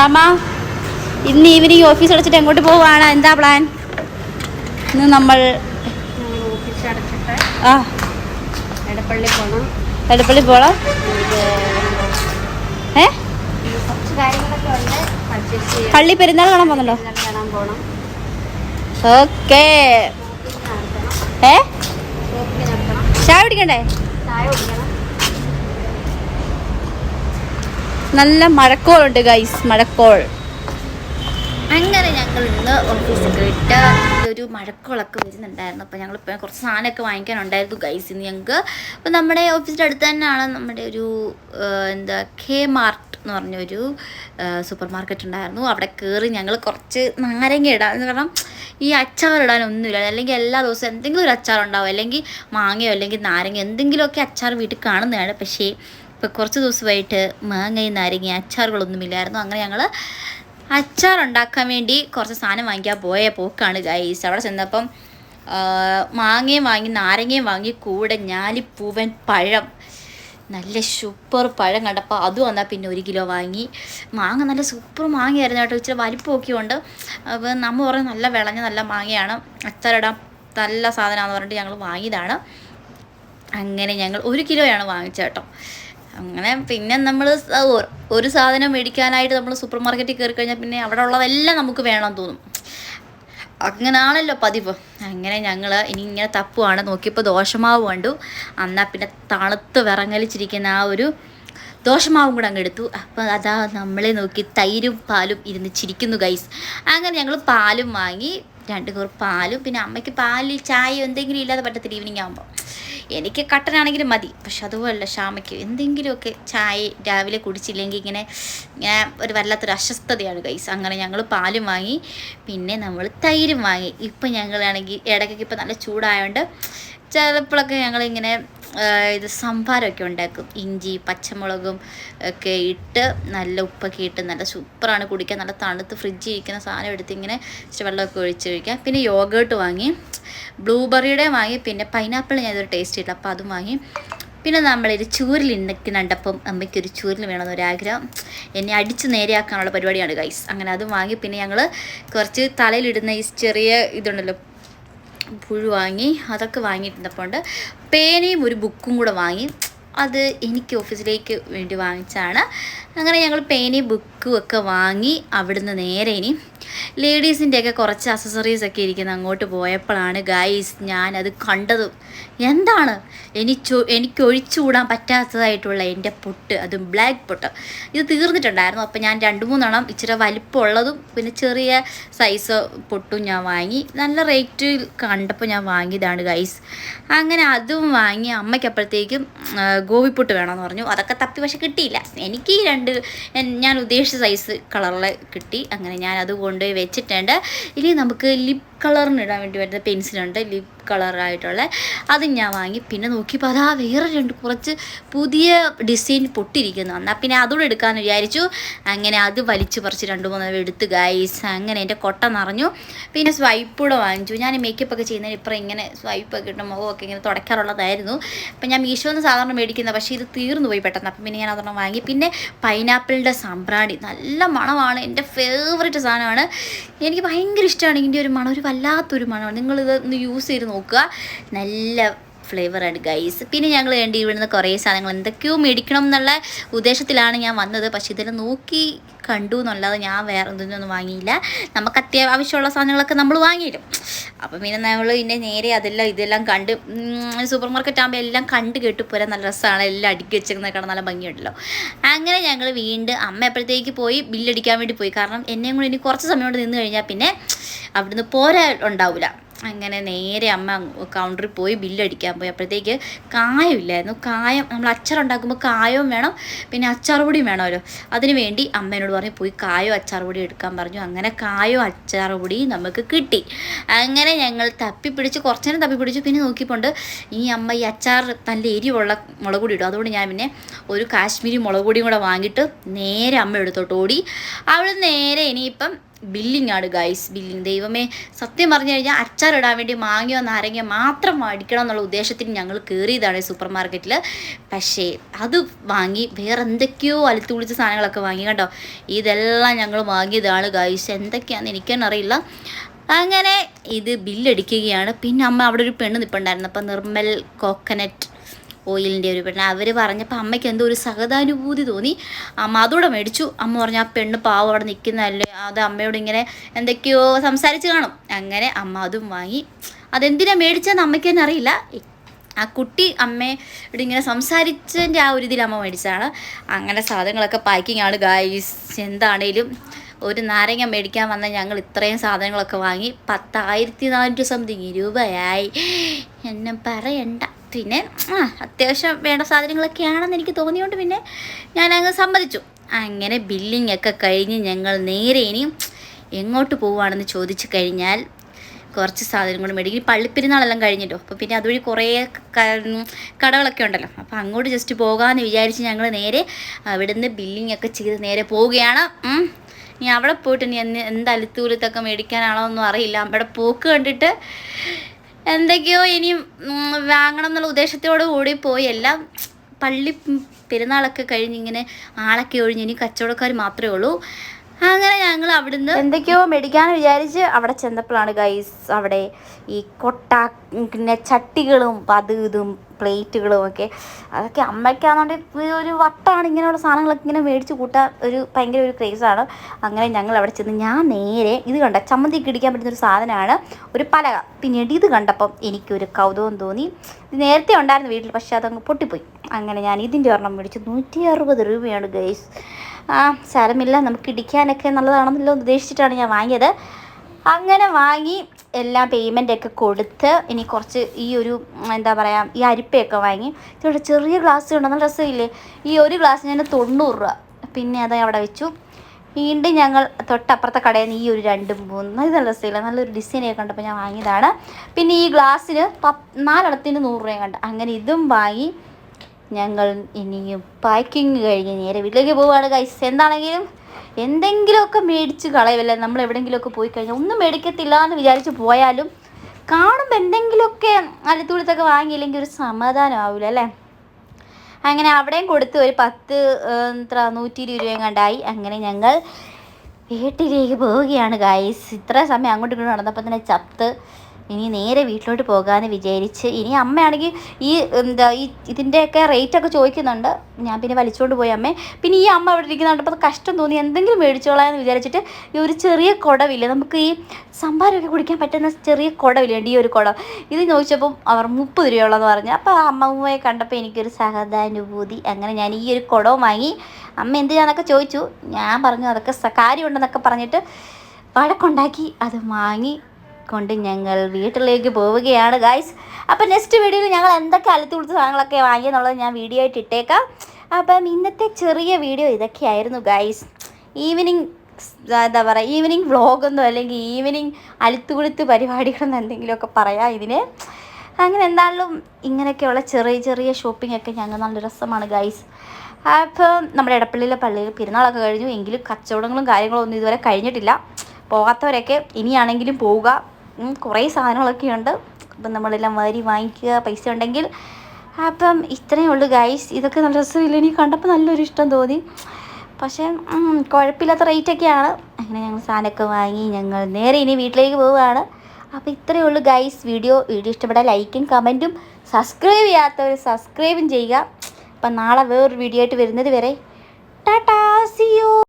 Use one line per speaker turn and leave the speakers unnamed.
സമ ഇന്ന് evening office അടച്ചിട്ട് എങ്ങോട്ട് പോവാണ്? എന്താ പ്ലാൻ ഇന്ന് നമ്മൾ ആ.
എടപ്പള്ളി പോണം.
എടപ്പള്ളി പോളാം ഏ? പള്ളി പെരുന്നാൾ കാണാൻ പോകുന്നുണ്ടോ? ഓക്കെ. ഏ? ചായ കുടിക്കണ്ടേ?
ചായ കുടിക്കണം.
നല്ല മഴക്കോളുണ്ട് ഗൈസ് മഴക്കോൾ.
അങ്ങനെ ഞങ്ങൾ ഇന്ന് ഓഫീസിൽ പോയിട്ട് ഒരു മഴക്കോളൊക്കെ വരുന്നുണ്ടായിരുന്നു. അപ്പോൾ ഞങ്ങൾ ഇപ്പോൾ കുറച്ച് സാധനമൊക്കെ വാങ്ങിക്കാനുണ്ടായിരുന്നു ഗൈസ് ഇന്ന് ഞങ്ങൾക്ക്. അപ്പോൾ നമ്മുടെ ഓഫീസിന്റെ അടുത്ത് തന്നെയാണ് നമ്മുടെ ഒരു എന്താ കെ മാർട്ട് എന്ന് പറഞ്ഞൊരു സൂപ്പർ മാർക്കറ്റ് ഉണ്ടായിരുന്നു. അവിടെ കയറി ഞങ്ങൾ കുറച്ച് നാരങ്ങ ഇടാൻ കാരണം ഈ അച്ചാർ ഇടാനൊന്നുമില്ല അല്ലെങ്കിൽ എല്ലാ ദിവസവും എന്തെങ്കിലും ഒരു അച്ചാർ ഉണ്ടാവും അല്ലെങ്കിൽ മാങ്ങയോ അല്ലെങ്കിൽ നാരങ്ങ എന്തെങ്കിലുമൊക്കെ അച്ചാർ വീട്ടിൽ കാണുന്നതാണ്. പക്ഷേ ഇപ്പോൾ കുറച്ച് ദിവസമായിട്ട് മാങ്ങയും നാരങ്ങയും അച്ചാറുകളൊന്നുമില്ലായിരുന്നു അങ്ങനെ ഞങ്ങൾ അച്ചാർ ഉണ്ടാക്കാൻ വേണ്ടി കുറച്ച് സാധനം വാങ്ങിക്കാൻ പോയ പോക്കാണ് ഗൈസ് അവിടെ ചെന്നപ്പം മാങ്ങയും വാങ്ങി നാരങ്ങയും വാങ്ങി കൂടെ ഞാലിപ്പൂവൻ പഴം. നല്ല സൂപ്പർ പഴം കണ്ടപ്പോൾ അതും വന്നാൽ പിന്നെ ഒരു കിലോ വാങ്ങി. മാങ്ങ നല്ല സൂപ്പർ മാങ്ങയായിരുന്നു കേട്ടോ. ഇച്ചിരി വലിപ്പമൊക്കെ ഉണ്ട്. അപ്പോൾ നമ്മൾ പറഞ്ഞ നല്ല വിളഞ്ഞ നല്ല മാങ്ങയാണ്. അച്ചാറിടാൻ നല്ല സാധനമാണെന്ന് പറഞ്ഞിട്ട് ഞങ്ങൾ വാങ്ങിയതാണ്. അങ്ങനെ ഞങ്ങൾ ഒരു കിലോയാണ് വാങ്ങിച്ചത് കേട്ടോ. അങ്ങനെ പിന്നെ നമ്മൾ ഒരു സാധനം മേടിക്കാനായിട്ട് നമ്മൾ സൂപ്പർ മാർക്കറ്റിൽ കയറി കഴിഞ്ഞാൽ പിന്നെ അവിടെ ഉള്ളതെല്ലാം നമുക്ക് വേണം തോന്നും. അങ്ങനാണല്ലോ പതിവ്. അങ്ങനെ ഞങ്ങൾ ഇനി ഇങ്ങനെ തപ്പുവാണ്. നോക്കിയപ്പോൾ ദോശമാവ് കണ്ടു. എന്നാൽ പിന്നെ തണുത്ത് വിറങ്ങലിച്ചിരിക്കുന്ന ആ ഒരു ദോശമാവും കൂടെ അങ്ങ് എടുത്തു. അപ്പോൾ അതാ നമ്മളെ നോക്കി തൈരും പാലും ഇരുന്ന് ചിരിക്കുന്നു ഗൈസ് അങ്ങനെ ഞങ്ങൾ പാലും വാങ്ങി രണ്ട് കൂർ പാലും പിന്നെ അമ്മയ്ക്ക് പാലിൽ ചായ എന്തെങ്കിലും ഇല്ലാതെ പറ്റത്തില്ല ഈവനിങ് ആകുമ്പോൾ എനിക്ക് കട്ടനാണെങ്കിലും മതി. പക്ഷെ അതുപോലല്ല ഷാമയ്ക്ക് എന്തെങ്കിലുമൊക്കെ ചായ രാവിലെ കുടിച്ചില്ലെങ്കിൽ ഇങ്ങനെ ഇങ്ങനെ ഒരു വല്ലാത്തൊരു അസ്വസ്ഥതയാണ് ഗൈസ് അങ്ങനെ ഞങ്ങൾ പാലും വാങ്ങി പിന്നെ നമ്മൾ തൈരും വാങ്ങി. ഇപ്പം ഞങ്ങളാണെങ്കിൽ ഇടയ്ക്കൊക്കെ ഇപ്പം നല്ല ചൂടായതുകൊണ്ട് ചിലപ്പോഴൊക്കെ ഞങ്ങളിങ്ങനെ ഇത് സംഭാരമൊക്കെ ഉണ്ടാക്കും. ഇഞ്ചി പച്ചമുളകും ഒക്കെ ഇട്ട് നല്ല ഉപ്പൊക്കെ ഇട്ട് നല്ല സൂപ്പറാണ് കുടിക്കാൻ. നല്ല തണുത്ത് ഫ്രിഡ്ജിൽ ഇരിക്കുന്ന സാധനം എടുത്ത് ഇങ്ങനെ ഇച്ചിരി വെള്ളമൊക്കെ ഒഴിച്ച് കഴിക്കാം. പിന്നെ യോഗേർട്ട് വാങ്ങി. ബ്ലൂബെറിയുടെ വാങ്ങി. പിന്നെ പൈനാപ്പിൾ ഞാൻ ടേസ്റ്റ് ഇല്ല അപ്പോൾ അതും വാങ്ങി. പിന്നെ നമ്മളൊരു ചൂരിൽ ഉണ്ടാക്കിനണ്ടപ്പം അമ്മയ്ക്കൊരു ചൂരിൽ വേണമെന്ന് ആഗ്രഹം. എന്നെ അടിച്ച് നേരെയാക്കാനുള്ള പരിപാടിയാണ് ഗൈസ് അങ്ങനെ അതും വാങ്ങി. പിന്നെ ഞങ്ങൾ കുറച്ച് തലയിലിടുന്ന ഈ ചെറിയ ഇതുണ്ടല്ലോ പുഴു വാങ്ങി അതൊക്കെ വാങ്ങിയിട്ടുണ്ട് ഉണ്ട് പേനയും ഒരു ബുക്കും കൂടെ വാങ്ങി അത് എനിക്ക് ഓഫീസിലേക്ക് വേണ്ടി വാങ്ങിച്ചാണ്. അങ്ങനെ ഞങ്ങൾ പേനയും ബുക്കും ഒക്കെ വാങ്ങി അവിടുന്ന് നേരെ ഇനി ലേഡീസിന്റെയൊക്കെ കുറച്ച് അസസറീസ് ഒക്കെ ഇരിക്കുന്ന അങ്ങോട്ട് പോയപ്പോഴാണ് ഗൈസ് ഞാനത് കണ്ടത്. എന്താണ്? എനിക്ക് എനിക്ക് ഒഴിച്ചുകൂടാൻ പറ്റാത്തതായിട്ടുള്ള എന്റെ പൊട്ട് അതും ബ്ലാക്ക് പൊട്ട്. ഇത് തീർന്നിട്ടുണ്ടായിരുന്നു. അപ്പോൾ ഞാൻ രണ്ട് മൂന്നെണ്ണം ഇച്ചിരി വലിപ്പമുള്ളതും പിന്നെ ചെറിയ സൈസ് പൊട്ടും ഞാൻ വാങ്ങി. നല്ല റേറ്റ് കണ്ടപ്പോൾ ഞാൻ വാങ്ങിയതാണ് ഗൈസ് അങ്ങനെ അതും വാങ്ങി അമ്മയ്ക്ക് അപ്പോഴത്തേക്കും വേണമെന്ന് പറഞ്ഞു. അതൊക്കെ തപ്പി പക്ഷെ കിട്ടിയില്ല. എനിക്ക് ഈ രണ്ട് ഞാൻ ഉദ്ദേശിച്ച സൈസ് കളറിൽ കിട്ടി. അങ്ങനെ ഞാൻ അത് കൊണ്ടുപോയി വെച്ചിട്ടുണ്ട്. ഇനി നമുക്ക് ലിപ് കളറിന് ഇടാൻ വേണ്ടി വരുന്ന പെൻസിലുണ്ട് ലിപ് കളറായിട്ടുള്ള അത് ഞാൻ വാങ്ങി. പിന്നെ നോക്കിയപ്പോൾ അതാ വേറെ രണ്ട് കുറച്ച് പുതിയ ഡിസൈൻ പൊട്ടിരിക്കുന്നു എന്നാൽ പിന്നെ അതുകൂടെ എടുക്കാമെന്ന് വിചാരിച്ചു. അങ്ങനെ അത് വലിച്ചു പറിച്ച് രണ്ട് മൂന്ന് എടുത്ത് ഗൈസ് അങ്ങനെ എന്റെ കൊട്ട നിറഞ്ഞു. പിന്നെ സ്വൈപ്പ് കൂടെ വാങ്ങിച്ചു. ഞാൻ മേക്കപ്പ് ഒക്കെ ചെയ്യുന്നതിന് ഇപ്പം ഇങ്ങനെ സ്വൈപ്പ് ഒക്കെ ഇട്ട് മുഖമൊക്കെ ഇങ്ങനെ തുടയ്ക്കാറുള്ളതായിരുന്നു. അപ്പം ഞാൻ മീഷോന്ന് സാധാരണ മേടിക്കുന്നത് പക്ഷേ ഇത് തീർന്നു പോയി പെട്ടെന്ന്. അപ്പം പിന്നെ ഞാൻ അതൊന്നും വാങ്ങി. പിന്നെ പൈനാപ്പിളിന്റെ സാമ്പ്രാണി നല്ല മണമാണ്. എന്റെ ഫേവറേറ്റ് സാധനമാണ്. എനിക്ക് ഭയങ്കര ഇഷ്ടമാണ്. ഇതിന്റെ ഒരു മണം ഒരു വല്ലാത്തൊരു മണമാണ്. നിങ്ങളിത് ഒന്ന് യൂസ് ചെയ്ത് നോക്കുക. നല്ല ഫ്ലേവറാണ് ഗൈസ് പിന്നെ ഞങ്ങൾ വേണ്ടി ഇവിടുന്ന് കുറേ സാധനങ്ങൾ എന്തൊക്കെയോ മേടിക്കണം എന്നുള്ള ഉദ്ദേശത്തിലാണ് ഞാൻ വന്നത്. പക്ഷേ ഇതിൽ നോക്കി കണ്ടു എന്നല്ലാതെ ഞാൻ വേറെ ഒന്നും വാങ്ങിയില്ല. നമുക്ക് അത്യാവശ്യമുള്ള സാധനങ്ങളൊക്കെ നമ്മൾ വാങ്ങിയിരും അപ്പം പിന്നെ നമ്മൾ പിന്നെ നേരെ അതെല്ലാം ഇതെല്ലാം കണ്ട് സൂപ്പർ മാർക്കറ്റ് ആകുമ്പോൾ എല്ലാം കണ്ട് കേട്ട് പോരാൻ നല്ല രസമാണ്. എല്ലാം അടുക്കി കാണാൻ നല്ല ഭംഗിയുണ്ടല്ലോ. അങ്ങനെ ഞങ്ങൾ വീണ്ടും അമ്മ എപ്പോഴത്തേക്ക് പോയി? ബില്ലടിക്കാൻ വേണ്ടി പോയി. കാരണം എന്നെയും കൂടി ഇനി കുറച്ച് സമയം കൊണ്ട് നിന്ന് കഴിഞ്ഞാൽ പിന്നെ അവിടുന്ന് പോരാ ഉണ്ടാവില്ല അങ്ങനെ നേരെ അമ്മ കൗണ്ടറിൽ പോയി ബില്ലടിക്കാൻ പോയി. അപ്പോഴത്തേക്ക് കായം ഇല്ലായിരുന്നു. കായം നമ്മൾ അച്ചാർ ഉണ്ടാക്കുമ്പോൾ കായവും വേണം പിന്നെ അച്ചാർ പൊടിയും വേണമല്ലോ അതിന് വേണ്ടി അമ്മേനോട് പറഞ്ഞ് പോയി കായോ അച്ചാർ പൊടി എടുക്കാൻ പറഞ്ഞു. അങ്ങനെ കായോ അച്ചാർ പൊടി നമുക്ക് കിട്ടി. അങ്ങനെ ഞങ്ങൾ തപ്പിപ്പിടിച്ച് കുറച്ച് നേരം തപ്പിപ്പിടിച്ചു പിന്നെ നോക്കിയപ്പോണ്ട് ഈ അമ്മ ഈ അച്ചാർ നല്ല എരിവുള്ള മുളക് പൊടി ഇടും. അതുകൊണ്ട് ഞാൻ പിന്നെ ഒരു കാശ്മീരി മുളക് പൊടിയും കൂടെ വാങ്ങിയിട്ട് നേരെ അമ്മ എടുത്തോട്ട് ഓടി. അവൾ നേരെ ഇനിയിപ്പം ബില്ലിംഗ് ആണ് ഗൈസ് ബില്ലിംഗ് ദൈവമേ സത്യം പറഞ്ഞു കഴിഞ്ഞാൽ അച്ചാറിടാൻ വേണ്ടി മാങ്ങയോ നാരങ്ങയോ മാത്രം മേടിക്കണം എന്നുള്ള ഉദ്ദേശത്തിന് ഞങ്ങൾ കയറിയതാണ് സൂപ്പർ മാർക്കറ്റിൽ പക്ഷേ അത് വാങ്ങി വേറെ എന്തൊക്കെയോ അലുത്തു കുളിച്ച സാധനങ്ങളൊക്കെ വാങ്ങി കണ്ടോ? ഇതെല്ലാം ഞങ്ങൾ വാങ്ങിയതാണ് ഗൈസ് എന്തൊക്കെയാണെന്ന് എനിക്കെന്നെ അറിയില്ല അങ്ങനെ ഇത് ബില്ലടിക്കുകയാണ് പിന്നെ അമ്മ അവിടെ ഒരു പെണ്ണ് നിൽപ്പുണ്ടായിരുന്നു അപ്പം നിർമ്മൽ കോക്കനട്ട് ഓയിലിന്റെ ഒരു പെണ്ണ്. അവർ പറഞ്ഞപ്പോൾ അമ്മയ്ക്ക് എന്തോ ഒരു സഹതാനുഭൂതി തോന്നി. അമ്മ അതോടെ മേടിച്ചു. അമ്മ പറഞ്ഞു ആ പെണ്ണ് പാവം അവിടെ നിൽക്കുന്നതല്ലേ അത് അമ്മയോട് ഇങ്ങനെ എന്തൊക്കെയോ സംസാരിച്ച് കാണും. അങ്ങനെ അമ്മ അതും വാങ്ങി. അതെന്തിനാ മേടിച്ചതെന്ന് അമ്മയ്ക്ക് തന്നെ അറിയില്ല. ആ കുട്ടി അമ്മയോട് ഇങ്ങനെ സംസാരിച്ചതിന്റെ ആ ഒരു ഇതിൽ അമ്മ മേടിച്ചതാണ്. അങ്ങനെ സാധനങ്ങളൊക്കെ പാക്കിംഗ് ആണ്. ഗായ്സ് എന്താണേലും ഒരു നാരങ്ങ മേടിക്കാൻ വന്ന ഞങ്ങൾ ഇത്രയും സാധനങ്ങളൊക്കെ വാങ്ങി. പത്തായിരത്തി നാനൂറ്റി സംതിങ് രൂപയായി എന്നെ പറയണ്ട. പിന്നെ അത്യാവശ്യം വേണ്ട സാധനങ്ങളൊക്കെയാണെന്ന് എനിക്ക് തോന്നിയോണ്ട് പിന്നെ ഞാൻ അങ്ങ് സമ്മതിച്ചു. അങ്ങനെ ബില്ലിംഗ് ഒക്കെ കഴിഞ്ഞ് ഞങ്ങൾ നേരെ ഇനിയും എങ്ങോട്ട് പോവുകയാണെന്ന് ചോദിച്ചു കഴിഞ്ഞാൽ കുറച്ച് സാധനങ്ങൾ മേടിക്കും. പള്ളിപ്പെരുന്നാളെല്ലാം കഴിഞ്ഞിട്ടോ. അപ്പോൾ പിന്നെ അതുവഴി കുറേ കടകളൊക്കെ ഉണ്ടല്ലോ. അപ്പോൾ അങ്ങോട്ട് ജസ്റ്റ് പോകാമെന്ന് വിചാരിച്ച് ഞങ്ങൾ നേരെ അവിടുന്ന് ബില്ലിംഗ് ഒക്കെ ചെയ്ത് നേരെ പോവുകയാണ്. ഇനി അവിടെ പോയിട്ട് ഇനി എന്ത് അലുത്തൂലത്തൊക്കെ മേടിക്കാനാണോ ഒന്നും അറിയില്ല. അവിടെ പോക്ക് കണ്ടിട്ട് എന്തൊക്കെയോ ഇനിയും വാങ്ങണം എന്നുള്ള ഉദ്ദേശത്തോടു കൂടി പോയി. എല്ലാം പള്ളി പെരുന്നാളൊക്കെ കഴിഞ്ഞിങ്ങനെ ആളൊക്കെ ഒഴിഞ്ഞ് ഇനി കച്ചവടക്കാർ മാത്രമേ ഉള്ളൂ. അങ്ങനെ ഞങ്ങൾ അവിടുന്ന് എന്തൊക്കെയോ മേടിക്കാന്ന് വിചാരിച്ച് അവിടെ ചെന്നപ്പോഴാണ് ഗൈസ് അവിടെ ഈ കൊട്ട പിന്നെ ചട്ടികളും അത് ഇതും പ്ലേറ്റുകളും ഒക്കെ. അതൊക്കെ അമ്മയ്ക്കാന്നുകൊണ്ട് ഒരു വട്ടാണ് ഇങ്ങനെയുള്ള സാധനങ്ങളൊക്കെ ഇങ്ങനെ മേടിച്ച് കൂട്ടാൻ ഒരു ഭയങ്കര ഒരു ക്രേസാണ് അങ്ങനെ ഞങ്ങൾ അവിടെ ചെന്ന് ഞാൻ നേരെ ഇത് കണ്ട ചമ്മന്തി ഇടിക്കാൻ പറ്റുന്ന ഒരു സാധനമാണ് ഒരു പലക. പിന്നീട് ഇത് കണ്ടപ്പം എനിക്കൊരു കൗതുകം തോന്നി. ഇത് നേരത്തെ ഉണ്ടായിരുന്നു വീട്ടിൽ പക്ഷേ അതങ്ങ് പൊട്ടിപ്പോയി. അങ്ങനെ ഞാൻ ഇതിന്റെ ഒരെണ്ണം മേടിച്ചു. നൂറ്റി അറുപത് രൂപയാണ് ഗൈസ് ആ സാരമില്ല നമുക്ക് ഇടിക്കാനൊക്കെ നല്ലതാണെന്നല്ലോ ഉദ്ദേശിച്ചിട്ടാണ് ഞാൻ വാങ്ങിയത്. അങ്ങനെ വാങ്ങി എല്ലാ പേയ്മെന്റ് ഒക്കെ കൊടുത്ത് ഇനി കുറച്ച് ഈ ഒരു എന്താ പറയുക ഈ അരിപ്പയൊക്കെ വാങ്ങി. ഇതിവിടെ ചെറിയ ഗ്ലാസ് ഉണ്ടോ നല്ല രസമില്ലേ? ഈ ഒരു ഗ്ലാസ് ഞാൻ തൊണ്ണൂറ് രൂപ. പിന്നെ അത് അവിടെ വെച്ചു. വീണ്ടും ഞങ്ങൾ തൊട്ടപ്പുറത്തെ കടയിൽ നിന്ന് ഈ ഒരു രണ്ട് മൂന്ന് ഇത് നല്ല രസമില്ല. നല്ലൊരു ഡിസൈനൊക്കെ കണ്ടപ്പോൾ ഞാൻ വാങ്ങിയതാണ്. പിന്നെ ഈ ഗ്ലാസ്സിന് പ നാലെണ്ണത്തിന് നൂറ് രൂപയും കണ്ട്. അങ്ങനെ ഇതും വാങ്ങി. ഞങ്ങൾ ഇനിയും പാക്കിങ് കഴിഞ്ഞ് നേരെ വീട്ടിലേക്ക് പോവുകയാണ് ഗൈസ് എന്താണെങ്കിലും എന്തെങ്കിലുമൊക്കെ മേടിച്ച് കളയുമല്ലേ നമ്മൾ എവിടെയെങ്കിലുമൊക്കെ പോയി കഴിഞ്ഞാൽ ഒന്നും മേടിക്കത്തില്ല എന്ന് വിചാരിച്ച് പോയാലും കാണുമ്പോൾ എന്തെങ്കിലുമൊക്കെ അലത്തുകൊടുത്തൊക്കെ വാങ്ങിയില്ലെങ്കിൽ ഒരു സമാധാനം ആവില്ല അല്ലേ? അങ്ങനെ അവിടെയും കൊടുത്ത് ഒരു പത്ത് എത്ര നൂറ്റി ഇരുപത് രൂപയും കണ്ടായി അങ്ങനെ ഞങ്ങൾ വീട്ടിലേക്ക് പോവുകയാണ് ഗൈസ് ഇത്ര സമയം അങ്ങോട്ടും ഇങ്ങോട്ടും നടന്നപ്പോൾ തന്നെ ചത്ത് ഇനി നേരെ വീട്ടിലോട്ട് പോകാമെന്ന് വിചാരിച്ച് ഇനി അമ്മയാണെങ്കിൽ ഈ എന്താ ഈ ഇതിന്റെയൊക്കെ റേറ്റൊക്കെ ചോദിക്കുന്നുണ്ട്. ഞാൻ പിന്നെ വലിച്ചുകൊണ്ട് പോയി അമ്മേ. പിന്നെ ഈ അമ്മ അവിടെ ഇരിക്കുന്ന കണ്ടപ്പോൾ അത് കഷ്ടം തോന്നി. എന്തെങ്കിലും മേടിച്ചോളാം എന്ന് വിചാരിച്ചിട്ട് ഈ ഒരു ചെറിയ കുടവില്ല? നമുക്ക് ഈ സംഭാരമൊക്കെ കുടിക്കാൻ പറ്റുന്ന ചെറിയ കുടവില്ല? ഈ ഒരു കുടം. ഇത് ചോദിച്ചപ്പം അവർ മുപ്പത് രൂപയുള്ളതെന്ന് പറഞ്ഞു. അപ്പോൾ അമ്മമ്മയെ കണ്ടപ്പോൾ എനിക്കൊരു സഹതാനുഭൂതി. അങ്ങനെ ഞാൻ ഈ ഒരു കുടവും വാങ്ങി. അമ്മ എന്ത് ചെയ്യാന്നൊക്കെ ചോദിച്ചു. ഞാൻ പറഞ്ഞു അതൊക്കെ കാര്യമുണ്ടെന്നൊക്കെ പറഞ്ഞിട്ട് വഴക്കുണ്ടാക്കി അത് വാങ്ങി കൊണ്ട് ഞങ്ങൾ വീട്ടിലേക്ക് പോവുകയാണ് ഗായ്സ് അപ്പം നെക്സ്റ്റ് വീഡിയോയിൽ ഞങ്ങൾ എന്തൊക്കെ അലത്തി കൊടുത്ത സാധനങ്ങളൊക്കെ വാങ്ങിയെന്നുള്ളത് ഞാൻ വീഡിയോ ആയിട്ട് ഇട്ടേക്കാം. അപ്പം ഇന്നത്തെ ചെറിയ വീഡിയോ ഇതൊക്കെയായിരുന്നു ഗായ്സ് ഈവനിങ് എന്താ പറയുക ഈവനിങ് വ്ളോഗൊന്നും അല്ലെങ്കിൽ ഈവനിങ് അലുത്തുകുളുത്ത് പരിപാടികളെന്ന് എന്തെങ്കിലുമൊക്കെ പറയാം ഇതിന്. അങ്ങനെ എന്തായാലും ഇങ്ങനെയൊക്കെയുള്ള ചെറിയ ചെറിയ ഷോപ്പിംഗ് ഒക്കെ ഞങ്ങൾ നല്ല രസമാണ് ഗൈസ് അപ്പോൾ നമ്മുടെ ഇടപ്പള്ളിയിലെ പള്ളിയിൽ പെരുന്നാളൊക്കെ കഴിഞ്ഞു. എങ്കിലും കച്ചവടങ്ങളും കാര്യങ്ങളും ഒന്നും ഇതുവരെ കഴിഞ്ഞിട്ടില്ല. പോകാത്തവരൊക്കെ ഇനിയാണെങ്കിലും പോവുക. കുറേ സാധനങ്ങളൊക്കെ ഉണ്ട്. അപ്പം നമ്മളെല്ലാം വാരി വാങ്ങിക്കുക പൈസ ഉണ്ടെങ്കിൽ. അപ്പം ഇത്രയേ ഉള്ളൂ ഗൈസ് ഇതൊക്കെ നല്ല രസമില്ല? എനിക്ക് കണ്ടപ്പോൾ നല്ലൊരു ഇഷ്ടം തോന്നി. പക്ഷേ കുഴപ്പമില്ലാത്ത റേറ്റൊക്കെയാണ് അങ്ങനെ ഞങ്ങൾ സാധനമൊക്കെ വാങ്ങി ഞങ്ങൾ നേരെ ഇനി വീട്ടിലേക്ക് പോവുകയാണ്. അപ്പോൾ ഇത്രയേ ഉള്ളൂ ഗൈസ് വീഡിയോ വീഡിയോ ഇഷ്ടപ്പെട്ടാൽ ലൈക്കും കമന്റും സബ്സ്ക്രൈബ് ചെയ്യാത്തവർ സബ്സ്ക്രൈബും ചെയ്യുക. അപ്പം നാളെ വേറൊരു വീഡിയോ ആയിട്ട് വരുന്നത് വരെ. ടാറ്റാ